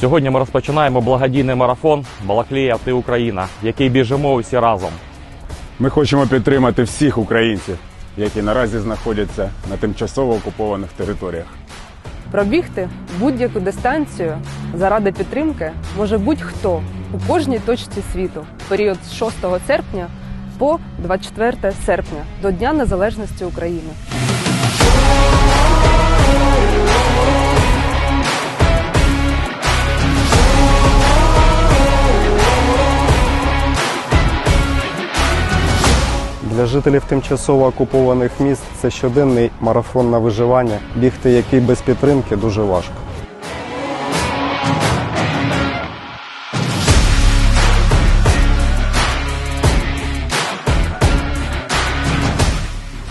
Сьогодні ми розпочинаємо благодійний марафон Балаклія Ти Україна, який біжимо усі разом. Ми хочемо підтримати всіх українців, які наразі знаходяться на тимчасово окупованих територіях. Пробігти будь-яку дистанцію заради підтримки може будь-хто у кожній точці світу в період з 6 серпня по 24 серпня до Дня Незалежності України. Для жителів тимчасово окупованих міст це щоденний марафон на виживання, бігти який без підтримки дуже важко.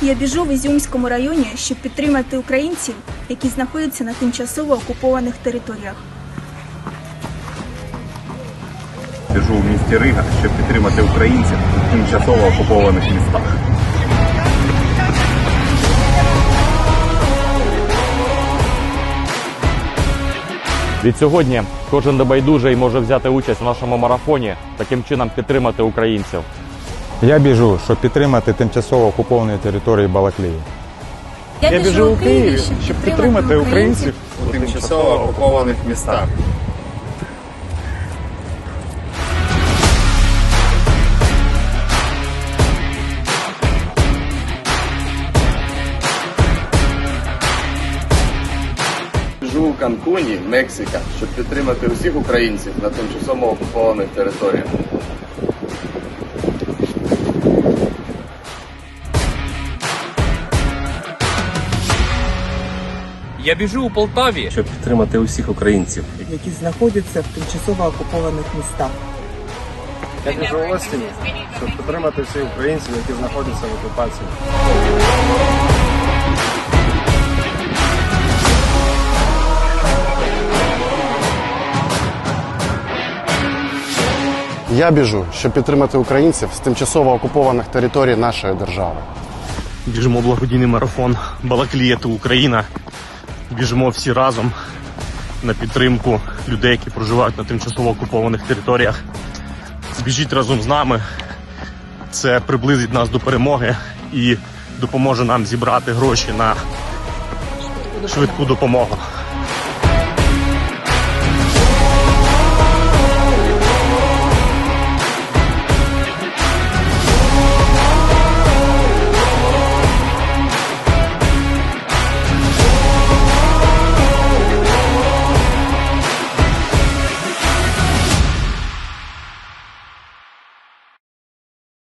Я біжу в Ізюмському районі, щоб підтримати українців, які знаходяться на тимчасово окупованих територіях. Біжу у місті Рига, щоб підтримати українців у тимчасово окупованих містах. Відсьогодні кожен небайдужий може взяти участь в нашому марафоні, таким чином підтримати українців. Я біжу, щоб підтримати тимчасово окуповані території Балаклії. Я, біжу у Києві, щоб підтримати українців у тимчасово окупованих містах. Живу у Канкуні, Мексика, щоб підтримати усіх українців на тимчасово окупованих територіях. Я біжу у Полтаві. Щоб підтримати усіх українців. які знаходяться в тимчасово окупованих містах. Я біжу в Остін, щоб підтримати всіх українців, які знаходяться в окупації. Я біжу, щоб підтримати українців з тимчасово окупованих територій нашої держави. Біжимо благодійний марафон Балаклія та Україна. Біжимо всі разом на підтримку людей, які проживають на тимчасово окупованих територіях. Біжіть разом з нами. Це приблизить нас до перемоги і допоможе нам зібрати гроші на швидку допомогу.